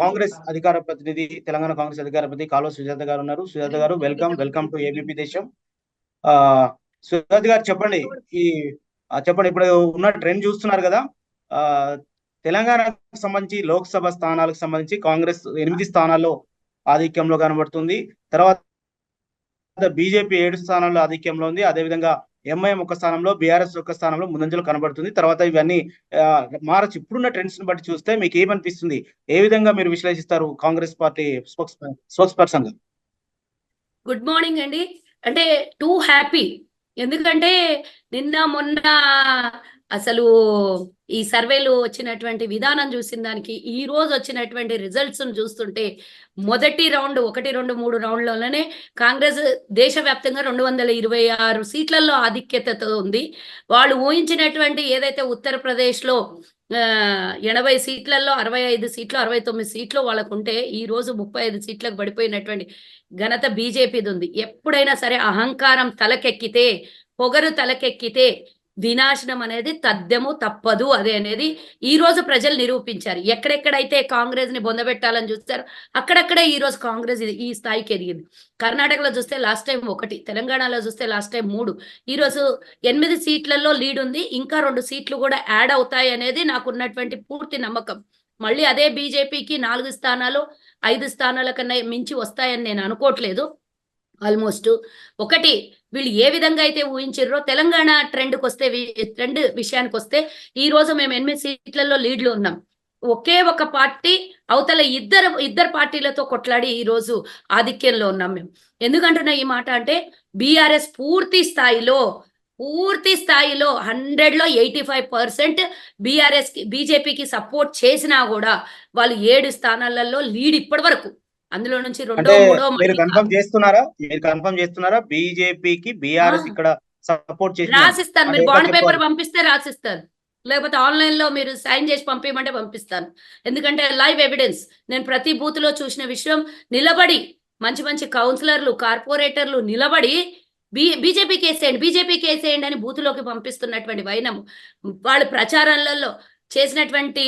కాంగ్రెస్ అధికార ప్రతినిధి తెలంగాణ కాంగ్రెస్ అధికార ప్రతినిధి కాలువ సుజాత గారు ఉన్నారు. సుజాత గారు వెల్కమ్ వెల్కమ్ టు ఏబిపి దేశం. ఆ సుజాత గారు చెప్పండి ఈ చెప్పండి ఇప్పుడు ఉన్న ట్రెండ్ చూస్తున్నారు కదా. ఆ తెలంగాణకు సంబంధించి లోక్సభ స్థానాలకు సంబంధించి కాంగ్రెస్ ఎనిమిది స్థానాల్లో ఆధిక్యంలో కనబడుతుంది. తర్వాత బీజేపీ ఏడు స్థానాల్లో ఆధిక్యంలో ఉంది. అదేవిధంగా ఎంఐఎం ఒక స్థానంలో బీఆర్ఎస్ ఒక స్థానంలో ముందంజలో కనబడుతుంది. తర్వాత ఇవన్నీ మార్చి మారచ్చు. ఇప్పుడున్న ట్రెండ్స్ని బట్టి చూస్తే మీకు ఏమనిపిస్తుంది? ఏ విధంగా మీరు విశ్లేషిస్తారు Congress party spokes spokesperson good morning అండి. అంటే టూ హ్యాపీ. ఎందుకంటే నిన్న మొన్న అసలు ఈ సర్వేలు వచ్చినటువంటి విధానం చూసిన దానికి ఈ రోజు వచ్చినటువంటి రిజల్ట్స్ చూస్తుంటే మొదటి రౌండ్ ఒకటి రెండు మూడు రౌండ్లలోనే కాంగ్రెస్ దేశవ్యాప్తంగా రెండు వందల ఇరవై ఆరు సీట్లలో ఆధిక్యతతో ఉంది. వాళ్ళు ఊహించినటువంటి ఏదైతే ఉత్తరప్రదేశ్లో ఎనభై సీట్లలో అరవై ఐదు సీట్లు అరవై తొమ్మిది సీట్లు వాళ్ళకు ఉంటే ఈ రోజు ముప్పై ఐదు సీట్లకు పడిపోయినటువంటి ఘనత బీజేపీది ఉంది. ఎప్పుడైనా సరే అహంకారం తలకెక్కితే పొగరు తలకెక్కితే వినాశనం అనేది తథ్యము తప్పదు అదే అనేది ఈ రోజు ప్రజలు నిరూపించారు. ఎక్కడెక్కడైతే కాంగ్రెస్ని బొందబెట్టాలని చూస్తారో అక్కడక్కడే ఈ రోజు కాంగ్రెస్ ఇది- ఈ స్థాయికి ఎదిగింది. కర్ణాటకలో చూస్తే లాస్ట్ టైం ఒకటి తెలంగాణలో చూస్తే లాస్ట్ టైం మూడు. ఈ రోజు ఎనిమిది సీట్లలో లీడ్ ఉంది ఇంకా రెండు సీట్లు కూడా యాడ్ అవుతాయి అనేది నాకు ఉన్నటువంటి పూర్తి నమ్మకం. మళ్ళీ అదే బీజేపీకి నాలుగు స్థానాలు ఐదు స్థానాల కన్నా మించి వస్తాయని నేను అనుకోవట్లేదు. ఆల్మోస్ట్ ఒకటి వీళ్ళు ఏ విధంగా అయితే ఊహించారో తెలంగాణ ట్రెండ్కి వస్తే ట్రెండ్ విషయానికి వస్తే ఈ రోజు మేము ఎనిమిది సీట్లలో లీడ్లు ఉన్నాం. ఒకే ఒక పార్టీ అవతల ఇద్దరు ఇద్దరు పార్టీలతో కొట్లాడి ఈ రోజు ఆధిక్యంలో ఉన్నాం మేము. ఎందుకంటున్నా ఈ మాట అంటే బీఆర్ఎస్ పూర్తి స్థాయిలో పూర్తి స్థాయిలో హండ్రెడ్లో ఎయిటీ ఫైవ్ పర్సెంట్ బీఆర్ఎస్కి బీజేపీకి సపోర్ట్ చేసినా కూడా వాళ్ళు ఏడు స్థానాలలో లీడ్ ఇప్పటి వరకు. అందులో నుంచి రెండో మూడో మీరు కన్ఫర్మ్ చేస్తున్నారా? మీరు కన్ఫర్మ్ చేస్తున్నారా? బీజేపీకి బీఆర్ఎస్ ఆ. ఇక్కడ సపోర్ట్ చేసి రాసిస్తాను. మీరు బాండ్. పేపర్ పంపిస్తే రాసిస్తాను. లేకపోతే ఆన్లైన్లో మీరు సైన్ చేసి పంపించమంటే పంపిస్తాను. ఎందుకంటే లైవ్ ఎవిడెన్స్ నేను ప్రతి బూత్లో చూసిన విషయం నిలబడి మంచి మంచి కౌన్సిలర్లు కార్పొరేటర్లు నిలబడి బీ బీజేపీకి వేసేయండి బీజేపీకి వేసేయండి అని బూత్లోకి పంపిస్తున్నటువంటి వైనం. వాళ్ళు ప్రచారాలలో చేసినటువంటి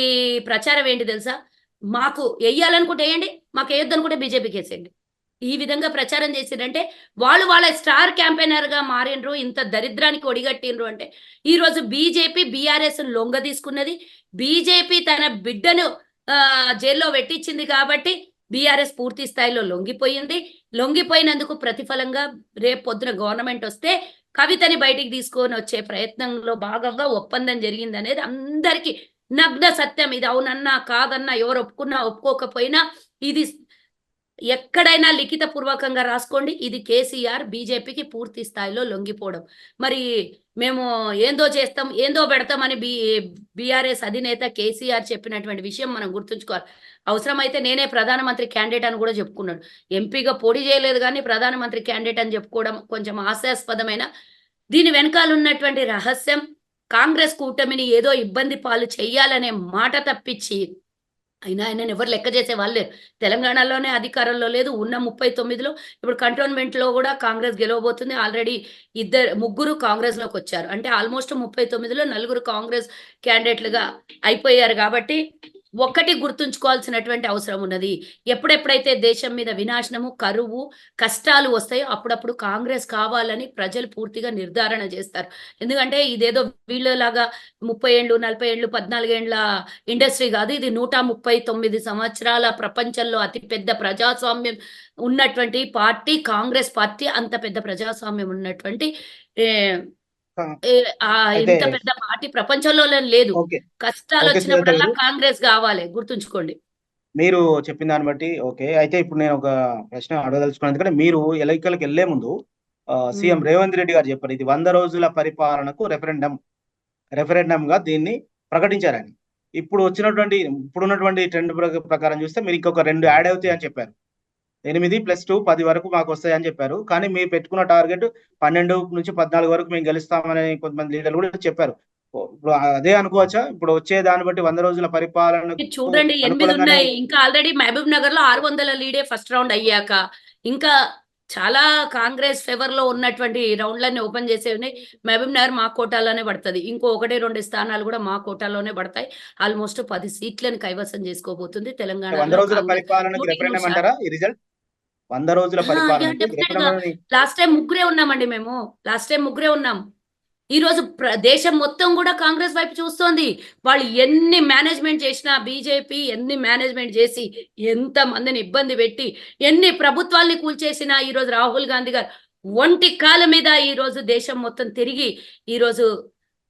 ప్రచారం ఏంటి తెలుసా? మాకు వేయాలనుకుంటే వేయండి మాకు వేయొద్దు అనుకుంటే బీజేపీకి వేసేయండి. ఈ విధంగా ప్రచారం చేసిందంటే వాళ్ళు వాళ్ళ స్టార్ క్యాంపెయినర్గా ఇంత దరిద్రానికి ఒడిగట్టిండ్రు అంటే. ఈ రోజు బీజేపీ బీఆర్ఎస్ లొంగ తీసుకున్నది. బీజేపీ తన బిడ్డను జైల్లో పెట్టించింది కాబట్టి బీఆర్ఎస్ పూర్తి స్థాయిలో లొంగిపోయింది. లొంగిపోయినందుకు ప్రతిఫలంగా రేపు పొద్దున గవర్నమెంట్ వస్తే కవితని బయటికి తీసుకొని వచ్చే ప్రయత్నంలో భాగంగా ఒప్పందం జరిగింది అనేది అందరికీ నగ్న సత్యం ఇది. అవునన్నా కాదన్నా ఎవరు ఒప్పుకున్నా ఒప్పుకోకపోయినా ఇది ఎక్కడైనా లిఖిత పూర్వకంగా రాసుకోండి. ఇది కేసీఆర్ బీజేపీకి పూర్తి స్థాయిలో లొంగిపోవడం. మరి మేము ఏందో చేస్తాం ఏందో పెడతామని బి బీఆర్ఎస్ అధినేత కేసీఆర్ చెప్పినటువంటి విషయం మనం గుర్తుంచుకోవాలి. అవసరమైతే నేనే ప్రధానమంత్రి క్యాండిడేట్ అని కూడా చెప్పుకున్నాడు. ఎంపీగా పోటీ చేయలేదు కానీ ప్రధానమంత్రి క్యాండిడేట్ అని చెప్పుకోవడం కొంచెం హాస్యాస్పదమైన దీని వెనకాల ఉన్నటువంటి రహస్యం కాంగ్రెస్ కూటమిని ఏదో ఇబ్బంది పాలు చెయ్యాలనే మాట తప్పించి అయినా ఆయన ఎవరు లెక్క చేసే వాళ్ళు లేరు. తెలంగాణలోనే అధికారంలో లేదు ఉన్న ముప్పై తొమ్మిదిలో ఇప్పుడు కంటోన్మెంట్లో కూడా కాంగ్రెస్ గెలవబోతుంది. ఆల్రెడీ ఇద్దరు ముగ్గురు కాంగ్రెస్లోకి వచ్చారు. అంటే ఆల్మోస్ట్ ముప్పై తొమ్మిదిలో నలుగురు కాంగ్రెస్ క్యాండిడేట్లుగా అయిపోయారు కాబట్టి ఒక్కటి గుర్తుంచుకోవాల్సినటువంటి అవసరం ఉన్నది. ఎప్పుడెప్పుడైతే దేశం మీద వినాశనము కరువు కష్టాలు వస్తాయో అప్పుడప్పుడు కాంగ్రెస్ కావాలని ప్రజలు పూర్తిగా నిర్ధారణ చేస్తారు. ఎందుకంటే ఇదేదో వీళ్ళలాగా ముప్పై ఏళ్ళు నలభై ఏళ్ళు పద్నాలుగేండ్ల ఇండస్ట్రీ కాదు. ఇది నూట ముప్పై తొమ్మిది సంవత్సరాల ప్రపంచంలో అతిపెద్ద ప్రజాస్వామ్యం ఉన్నటువంటి పార్టీ కాంగ్రెస్ పార్టీ అంత పెద్ద ప్రజాస్వామ్యం ఉన్నటువంటి ఇంత పెద్ద పార్టీ ప్రపంచంలో లేదు. కష్టాలు వచ్చినప్పుడల్లా. కాంగ్రెస్ కావాలి గుర్తుంచుకోండి. మీరు చెప్పిన దాన్ని బట్టి ఓకే. అయితే ఇప్పుడు నేను ఒక ప్రశ్న అడగదలుచుకున్నాను. ఎందుకంటే మీరు ఎన్నికలకు వెళ్ళే ముందు సీఎం. రేవంత్ రెడ్డి గారు చెప్పారు. ఇది వంద రోజుల పరిపాలనకు రెఫరెండం రెఫరెండం గా దీన్ని ప్రకటించారని. ఇప్పుడు వచ్చినటువంటి ఇప్పుడున్నటువంటి ట్రెండ్ ప్రకారం చూస్తే మీరు ఇంకొక రెండు యాడ్ అవుతాయి అని చెప్పారు. ఎనిమిది ప్లస్ టూ పది వరకు మాకు వస్తాయని చెప్పారు. కానీ మీరు పెట్టుకున్న టార్గెట్ పన్నెండు నుంచి పద్నాలుగు వరకు మేము గెలుస్తామని కొంతమంది లీడర్లు కూడా చెప్పారు. ఇప్పుడు అదే అనుకోవచ్చా? ఇప్పుడు వచ్చే దాన్ని బట్టి వంద రోజుల పరిపాలన చూడండి ఎనిమిది ఉన్నాయి. ఇంకా ఆల్రెడీ మహబూబ్ నగర్లో ఆరు వందల లీడే ఫస్ట్ రౌండ్ అయ్యాక ఇంకా చాలా కాంగ్రెస్ ఫేవర్లో ఉన్నటువంటి రౌండ్లన్నీ ఓపెన్ చేసే ఉన్నాయి మహబూబ్ నగర్ మా కోటాలోనే పడుతుంది. ఇంకో ఒకటి రెండు స్థానాలు కూడా మా కోటాలోనే పడతాయి. ఆల్మోస్ట్ పది సీట్లను కైవసం చేసుకోబోతుంది తెలంగాణ వంద రోజుల అని లాస్ట్ టైం ముగ్గురే ఉన్నామండి మేము. లాస్ట్ టైం ముగ్గురే ఉన్నాం. ఈ రోజు దేశం మొత్తం కూడా కాంగ్రెస్ వైపు చూస్తోంది. వాళ్ళు ఎన్ని మేనేజ్మెంట్ చేసినా బీజేపీ ఎన్ని మేనేజ్మెంట్ చేసి ఎంత మందిని ఇబ్బంది పెట్టి ఎన్ని ప్రభుత్వాల్ని కూల్చేసినా ఈ రోజు రాహుల్ గాంధీ గారు ఒంటి కాల మీద ఈ రోజు దేశం మొత్తం తిరిగి ఈ రోజు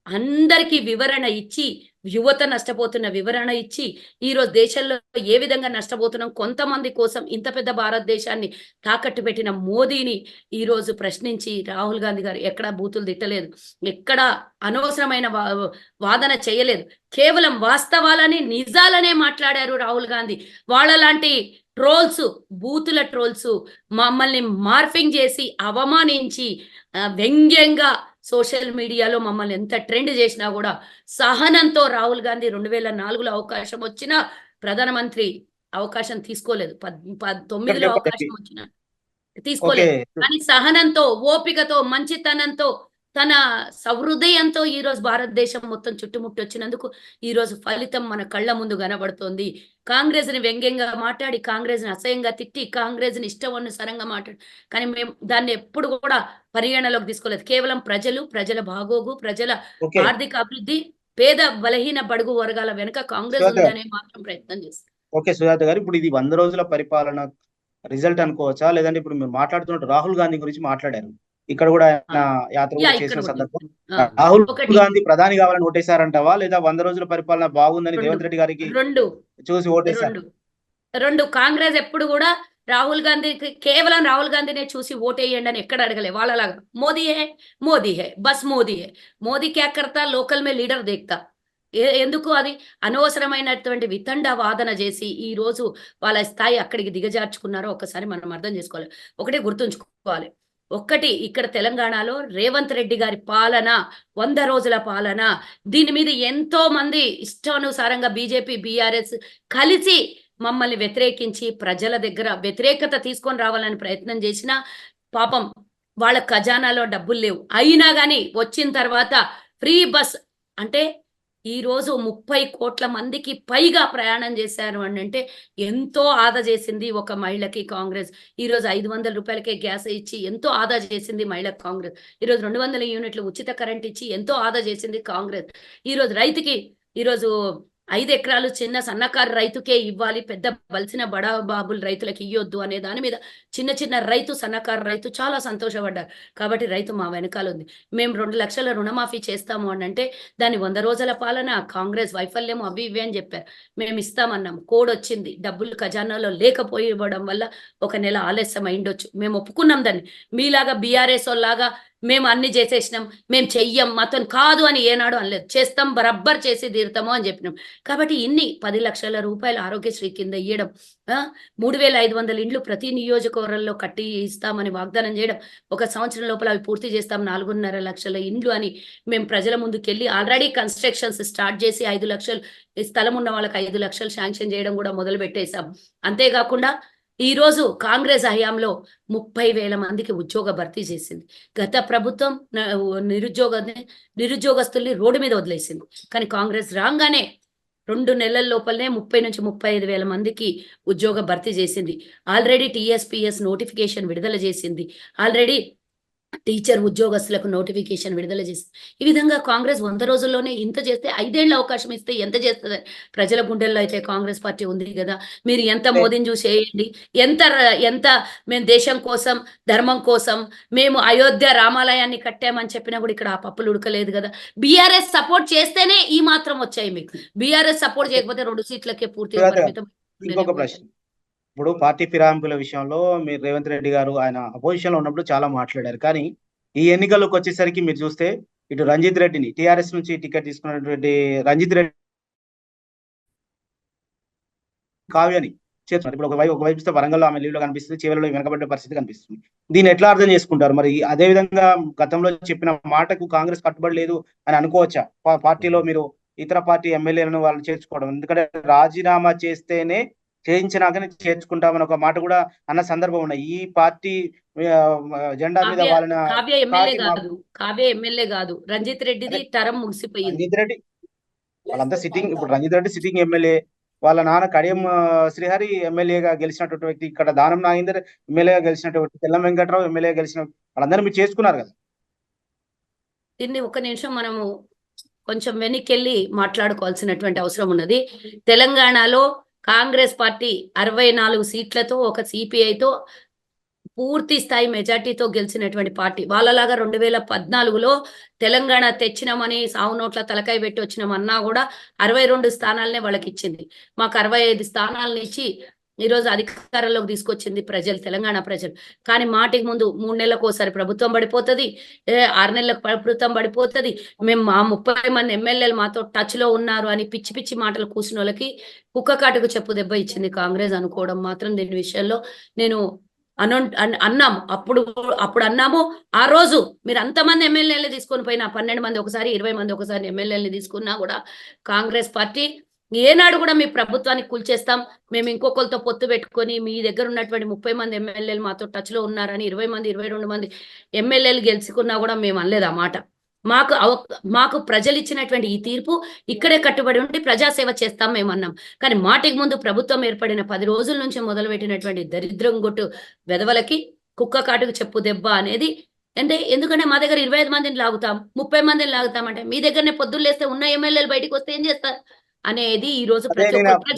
అందరికీ వివరణ ఇచ్చి యువత నష్టపోతున్న వివరణ ఇచ్చి ఈ రోజు దేశంలో ఏ విధంగా నష్టపోతున్నాం? కొంతమంది కోసం ఇంత పెద్ద భారతదేశాన్ని తాకట్టు పెట్టిన మోదీని ఈరోజు ప్రశ్నించి రాహుల్ గాంధీ గారు ఎక్కడా బూతులు తిట్టలేదు. ఎక్కడా అనవసరమైన వా- వాదన చేయలేదు. కేవలం వాస్తవాలని నిజాలనే మాట్లాడారు రాహుల్ గాంధీ. వాళ్ళలాంటి ట్రోల్స్ బూతుల ట్రోల్స్ మమ్మల్ని మార్ఫింగ్ చేసి అవమానించి వ్యంగ్యంగా సోషల్ మీడియాలో మమ్మల్ని ఎంత ట్రెండ్ చేసినా కూడా సహనంతో రాహుల్ గాంధీ రెండు వేల నాలుగులో అవకాశం వచ్చినా ప్రధానమంత్రి అవకాశం తీసుకోలేదు. తొమ్మిదిలో. అవకాశం వచ్చిన తీసుకోలేదు. కానీ సహనంతో ఓపికతో మంచితనంతో తన సహృదయంతో ఈ రోజు భారతదేశం మొత్తం చుట్టుముట్టి వచ్చినందుకు ఈ రోజు ఫలితం మన కళ్ళ ముందు కనబడుతోంది. కాంగ్రెస్ని వ్యంగ్యంగా మాట్లాడి కాంగ్రెస్ని అసహ్యంగా తిట్టి కాంగ్రెస్ని ఇష్టమనుసరంగా మాట్లాడి. కానీ మేము దాన్ని ఎప్పుడు కూడా పరిగణలోకి తీసుకోలేదు. కేవలం ప్రజలు ప్రజల బాగోగు ప్రజల ఆర్థిక అభివృద్ధి పేద బలహీన బడుగు వర్గాల వెనుక కాంగ్రెస్. ఉందనే మాత్రం ప్రయత్నం చేస్తాం. ఓకే సుజాత గారు ఇప్పుడు ఇది వంద రోజుల పరిపాలన రిజల్ట్ అనుకోవచ్చా? లేదంటే ఇప్పుడు మీరు మాట్లాడుతున్నట్టు రాహుల్ గాంధీ గురించి మాట్లాడారు. ఇక్కడ కూడా ఆయన యాత్ర చేసిన. సందర్భం. రాహుల్. గాంధీ ప్రధాని కావాలని ఓటేశారంటావా? లేదా వంద రోజుల పరిపాలన బాగుందని. రేవంత్ రెడ్డి గారికి రెండు. చూసి ఓటేశారు. రెండు. కాంగ్రెస్ ఎప్పుడు కూడా రాహుల్ గాంధీకి కేవలం రాహుల్ గాంధీనే చూసి ఓటేయండి అని ఎక్కడ అడగలే. వాళ్ళలాగా మోదీ హే మోదీ హే బస్ మోదీ హే మోదీ క్యా కర్తా? లోకల్ మే లీడర్ దేక్తా ఎందుకు అది? అనవసరమైనటువంటి వితండ వాదన చేసి ఈ రోజు వాళ్ళ స్థాయి అక్కడికి దిగజార్చుకున్నారో ఒకసారి మనం అర్థం చేసుకోవాలి. ఒకటే గుర్తుంచుకోవాలి. ఒక్కటి ఇక్కడ తెలంగాణలో రేవంత్ రెడ్డి గారి పాలన వంద రోజుల పాలన. దీని మీద ఎంతో మంది ఇష్టానుసారంగా బీజేపీ బీఆర్ఎస్ కలిసి మమ్మల్ని వ్యతిరేకించి ప్రజల దగ్గర వ్యతిరేకత తీసుకొని రావాలని ప్రయత్నం చేసిన పాపం వాళ్ళ ఖజానాలో డబ్బులు లేవు. అయినా కానీ వచ్చిన తర్వాత ఫ్రీ బస్ అంటే ఈ రోజు ముప్పై కోట్ల మందికి పైగా ప్రయాణం చేశారు అని అంటే ఎంతో ఆదా చేసింది ఒక మహిళకి కాంగ్రెస్. ఈ రోజు ఐదు వందల రూపాయలకే గ్యాస్ ఇచ్చి ఎంతో ఆదా చేసింది మహిళకు కాంగ్రెస్. ఈ రోజు రెండు వందల యూనిట్లు ఉచిత కరెంట్ ఇచ్చి ఎంతో ఆదా చేసింది కాంగ్రెస్. ఈ రోజు రైతుకి ఈరోజు ఐదు ఎకరాలు చిన్న సన్నకారు రైతుకే ఇవ్వాలి పెద్ద బలిసిన బడా బాబులు రైతులకు ఇవ్వొద్దు అనే దాని మీద చిన్న చిన్న రైతు సన్నకారు రైతు చాలా సంతోషపడ్డారు. కాబట్టి రైతు మా వెనకాల ఉంది మేము రెండు లక్షల రుణమాఫీ చేస్తాము అని అంటే దాని వంద రోజుల పాలన కాంగ్రెస్ వైఫల్యం అవి ఇవి అని చెప్పారు. మేము ఇస్తామన్నాం కోడ్ వచ్చింది డబ్బులు ఖజానాలో లేకపోయివ్వడం వల్ల ఒక నెల ఆలస్యం అయిండొచ్చు. మేము ఒప్పుకున్నాం దాన్ని. మీలాగా బీఆర్ఎస్ లాగా మేము అన్ని చేసేసినాం మేము చెయ్యం మాతో కాదు అని ఏనాడు అనలేదు. చేస్తాం బరబ్బర్ చేసి తీరుతాము అని చెప్పినాం. కాబట్టి ఇన్ని పది లక్షల రూపాయలు ఆరోగ్యశ్రీ కింద ఇవ్వడం మూడు వేల ఐదు వందల ఇండ్లు ప్రతి నియోజకవర్గంలో కట్టి ఇస్తామని వాగ్దానం చేయడం ఒక సంవత్సరం లోపల అవి పూర్తి చేస్తాం నాలుగున్నర లక్షల ఇండ్లు అని మేము ప్రజల ముందుకెళ్ళి ఆల్రెడీ కన్స్ట్రక్షన్స్ స్టార్ట్ చేసి ఐదు లక్షలు ఈ స్థలం ఉన్న వాళ్ళకి ఐదు లక్షలు శాంక్షన్ చేయడం కూడా మొదలు పెట్టేశాం అంతేకాకుండా ఈరోజు కాంగ్రెస్ హయాంలో ముప్పై వేల మందికి ఉద్యోగ భర్తీ చేసింది. గత ప్రభుత్వం నిరుద్యోగ నిరుద్యోగస్తుల్ని రోడ్డు మీద వదిలేసింది. కానీ కాంగ్రెస్ రాగానే రెండు నెలల లోపలనే ముప్పై నుంచి ముప్పై ఐదు వేల మందికి ఉద్యోగ భర్తీ చేసింది. ఆల్రెడీ టీఎస్పీఎస్ నోటిఫికేషన్ విడుదల చేసింది. ఆల్రెడీ టీచర్ ఉద్యోగస్తులకు నోటిఫికేషన్ విడుదల చేసింది ఈ విధంగా కాంగ్రెస్ వంద రోజుల్లోనే ఇంత చేస్తే ఐదేళ్ళ అవకాశం ఇస్తే ఎంత చేస్తుంది? ప్రజల గుండెల్లో అయితే కాంగ్రెస్ పార్టీ ఉంది కదా. మీరు ఎంత మోదీని చూసి వేయండి. ఎంత ఎంత మేము దేశం కోసం ధర్మం కోసం మేము అయోధ్య రామాలయాన్ని కట్టామని చెప్పినా కూడా ఇక్కడ ఆ పప్పులు ఉడకలేదు కదా. బీఆర్ఎస్ సపోర్ట్ చేస్తేనే ఈ మాత్రం వచ్చాయి మీకు. బీఆర్ఎస్ సపోర్ట్ చేయకపోతే రెండు సీట్లకే పూర్తిగా పరిమితం ఇంకొక ప్రశ్న. ఇప్పుడు పార్టీ ఫిరాయింపుల విషయంలో మీరు రేవంత్ రెడ్డి గారు ఆయన అపోజిషన్లో ఉన్నప్పుడు చాలా మాట్లాడారు. కానీ ఈ ఎన్నికలకు వచ్చేసరికి మీరు చూస్తే ఇటు రంజిత్ రెడ్డిని టిఆర్ఎస్ నుంచి టికెట్ తీసుకున్నటువంటి రంజిత్ రెడ్డి కావ్యని చేస్తున్నారు. ఇప్పుడు ఒక వైపు చూస్తే వరంగల్లో ఆమె లీవ్లో కనిపిస్తుంది చివరిలో వెనకబడ్డ పరిస్థితి కనిపిస్తుంది. దీన్ని ఎట్లా అర్థం చేసుకుంటారు? మరి అదే విధంగా గతంలో చెప్పిన మాటకు కాంగ్రెస్ కట్టుబడి లేదు అని అనుకోవచ్చా? పార్టీలో మీరు ఇతర పార్టీ ఎమ్మెల్యేలను వాళ్ళు చేర్చుకోవడం? ఎందుకంటే రాజీనామా చేస్తేనే చేయించినాకనే చేర్చుకుంటామని ఒక మాట కూడా అన్న సందర్భం ఉన్నాయి. ఈ పార్టీ జెండా మీద వాళ్ళని కావ్య ఎమ్మెల్యే కాదు. కావ్య ఎమ్మెల్యే కాదు. రంజిత్ రెడ్డిది తరం ముగిసిపోయింది. రంజిత్ రెడ్డి వాళ్ళంతా సిట్టింగ్ ఇప్పుడు రంజిత్ రెడ్డి సిట్టింగ్ ఎమ్మెల్యే వాళ్ళ నాన్న కడియం శ్రీహరి ఎమ్మెల్యేగా గెలిచినటువంటి వ్యక్తి ఇక్కడ దానం నాగేందర్ ఎమ్మెల్యేగా గెలిచినటువంటి తెల్లం వెంకట్రావు ఎమ్మెల్యేగా గెలిచిన వాళ్ళందరూ మీరు చేసుకున్నారు కదా. దీన్ని ఒక నిమిషం మనము కొంచెం వెనక్కి మాట్లాడుకోవాల్సినటువంటి అవసరం ఉన్నది. తెలంగాణలో కాంగ్రెస్ పార్టీ అరవై నాలుగు సీట్లతో ఒక సిపిఐతో పూర్తి స్థాయి మెజార్టీతో గెలిచినటువంటి పార్టీ. వాళ్ళలాగా రెండు వేల పద్నాలుగులో తెలంగాణ తెచ్చినామని సావు నోట్ల తలకాయ పెట్టి వచ్చినామన్నా కూడా అరవై రెండు స్థానాలనే వాళ్ళకి ఇచ్చింది మాకు అరవై ఐదు స్థానాలను ఇచ్చి ఈరోజు అధికారంలోకి తీసుకొచ్చింది ప్రజలు తెలంగాణ ప్రజలు. కానీ మాటికి ముందు మూడు నెలలకు ఒకసారి ప్రభుత్వం పడిపోతుంది. ఆరు నెలలకు ప్రభుత్వం పడిపోతుంది. మేము మా ముప్పై మంది ఎమ్మెల్యేలు మాతో టచ్లో ఉన్నారు అని పిచ్చి పిచ్చి మాటలు కూసిన వాళ్ళకి కుక్క కాటుకు చెప్పు దెబ్బ ఇచ్చింది కాంగ్రెస్ అనుకోవడం మాత్రం దీని విషయంలో నేను అను అన్- అన్నాము అప్పుడు అప్పుడు అన్నాము. ఆ రోజు మీరు అంతమంది ఎమ్మెల్యేలు తీసుకొని పోయినా పన్నెండు మంది ఒకసారి ఇరవై మంది ఒకసారి ఎమ్మెల్యేలు తీసుకున్నా కూడా కాంగ్రెస్ పార్టీ ఏనాడు కూడా మీ ప్రభుత్వాన్ని కూల్చేస్తాం. మేము ఇంకొకరితో పొత్తు పెట్టుకొని మీ దగ్గర ఉన్నటువంటి ముప్పై మంది ఎమ్మెల్యేలు మాతో టచ్లో ఉన్నారని ఇరవై మంది ఇరవై రెండు మంది ఎమ్మెల్యేలు గెలుచుకున్నా కూడా మేము అనలేదు ఆ మాట. మాకు అవ- మాకు ప్రజలు ఇచ్చినటువంటి ఈ తీర్పు ఇక్కడే కట్టుబడి ఉండి ప్రజాసేవ చేస్తాం మేము అన్నాం. కానీ మాటికి ముందు ప్రభుత్వం ఏర్పడిన పది రోజుల నుంచి మొదలుపెట్టినటువంటి దరిద్రం గొట్టు వెధవలకి కుక్క కాటుకు చెప్పు దెబ్బ అనేది అంటే ఎందుకంటే మా దగ్గర ఇరవై ఐదు మందిని లాగుతాం ముప్పై మందిని లాగుతాం అంటే మీ దగ్గరనే పొద్దున్న లేస్తే ఉన్న ఎమ్మెల్యేలు బయటికి వస్తే ఏం చేస్తారు? అనేది ఈ రోజు ప్రతి ఒక్క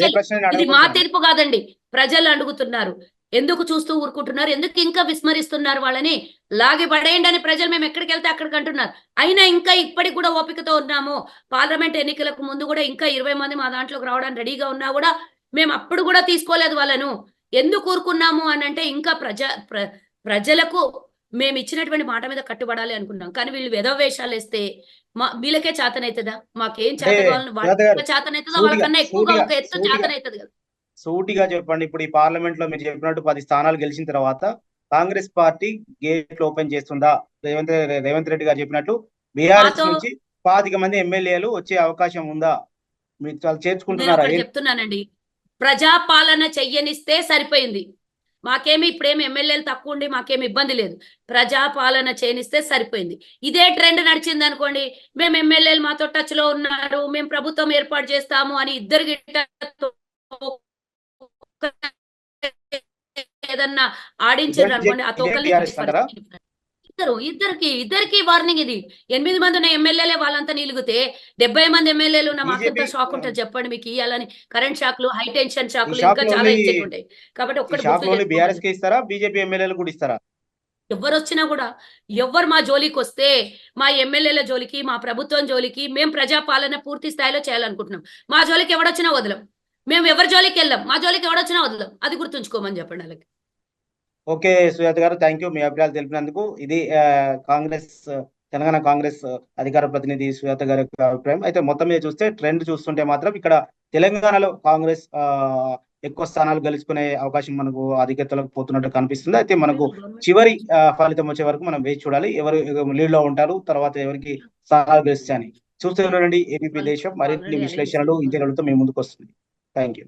ఇది మా. తీర్పు కాదండి. ప్రజలు అడుగుతున్నారు. ఎందుకు చూస్తూ ఊరుకుంటున్నారు? ఎందుకు ఇంకా విస్మరిస్తున్నారు వాళ్ళని? లాగి పడేయండి అని ప్రజలు మేము ఎక్కడికి వెళ్తే అక్కడికి అంటున్నారు. అయినా ఇంకా ఇప్పటికి కూడా ఓపికతో ఉన్నాము. పార్లమెంట్ ఎన్నికలకు ముందు కూడా ఇంకా ఇరవై మంది మా దాంట్లోకి రావడానికి రెడీగా ఉన్నా కూడా మేము అప్పుడు కూడా తీసుకోలేదు వాళ్ళను. ఎందుకు ఊరుకున్నాము అని అంటే ఇంకా ప్రజ ప్ర- ప్రజలకు మేము ఇచ్చినటువంటి మాట మీద కట్టుబడాలి అనుకున్నాం. కానీ వీళ్ళు వెధవ వేషాలు వేస్తే మా వీళ్ళకే చేతనైతుందా? మాకేం చేత కావాలని వాళ్ళకి చేతనైతుందా? వాళ్ళకన్నా ఎక్కువగా ఒక ఎత్తు చేతనైతుంది కదా. సూటిగా చెప్పండి. ఇప్పుడు ఈ పార్లమెంట్లో మీరు చెప్పినట్టు పది స్థానాలు గెలిచిన తర్వాత కాంగ్రెస్ పార్టీ గేట్లు ఓపెన్ చేస్తుందా? రేవంత్ రేవంత్ రెడ్డి గారు చెప్పినట్టు బీఆర్ఎస్ మాతో- నుంచి పాతిక మంది ఎమ్మెల్యేలు వచ్చే అవకాశం ఉందా? మీరు చాలా నేను చేర్చుకుంటున్నారా చెప్తున్నానండి. ప్రజాపాలన చెయ్యనిస్తే సరిపోయింది. మాకేమి ఇప్పుడేమి ఎమ్మెల్యేలు తక్కువ ఉండి మాకేమి ఇబ్బంది లేదు. ప్రజాపాలన చేయనిస్తే సరిపోయింది. ఇదే ట్రెండ్ నడిచింది అనుకోండి మేము ఎమ్మెల్యేలు మాతో టచ్లో ఉన్నారు మేము ప్రభుత్వం ఏర్పాటు చేస్తాము అని ఇద్దరు ఏదన్నా ఆడించారు అనుకోండి ఆ తోకల్ని? ఇద్దరు ఇద్దరికి ఇద్దరికి వార్నింగ్ ఇది. ఎనిమిది మంది ఉన్న ఎమ్మెల్యేలే వాళ్ళంతా నిలుగుతే డెబ్బై మంది ఎమ్మెల్యేలు ఉన్న మాకెంత షాక్ ఉంటుంది చెప్పండి మీకు. ఇవ్వాలని కరెంట్ షాక్లు హై టెన్షన్ షాక్లు షాక్ ఇంకా చాలా ఉంటాయి. కాబట్టి ఒక్కటి ఇస్తారా? బీజేపీ ఎమ్మెల్యేలు కూడా ఇస్తారా? ఎవరు వచ్చినా కూడా ఎవరు మా జోలికి వస్తే మా ఎమ్మెల్యేల జోలికి మా ప్రభుత్వం జోలికి మేము ప్రజాపాలన పూర్తి స్థాయిలో చేయాలనుకుంటున్నాం. మా జోలికి ఎవడొచ్చినా వదలం. మేము ఎవరి జోలికి వెళ్ళాం మా జోలికి ఎవడొచ్చినా వదలం. అది గుర్తుంచుకోమని చెప్పండి వాళ్ళకి. ఓకే సుజాత గారు థ్యాంక్ యూ మీ అభిప్రాయాలు తెలిపినందుకు. ఇది కాంగ్రెస్ తెలంగాణ కాంగ్రెస్ అధికార ప్రతినిధి సుజాత గారి అభిప్రాయం. అయితే మొత్తం మీద చూస్తే ట్రెండ్ చూస్తుంటే మాత్రం ఇక్కడ తెలంగాణలో కాంగ్రెస్ ఎక్కువ స్థానాలు గెలుచుకునే అవకాశం మనకు అధికతలకు పోతున్నట్టు కనిపిస్తుంది. అయితే మనకు చివరి ఫలితం వచ్చే వరకు మనం వేచి చూడాలి. ఎవరు లీడ్లో ఉంటారు తర్వాత ఎవరికి స్థానాలు గెలుస్తాయని. చూస్తూ ఉండండి ఏపీ దేశం. మరిన్ని విశ్లేషణలు ఇంటర్వ్యూలతో మేము ముందుకు వస్తుంది. Thank you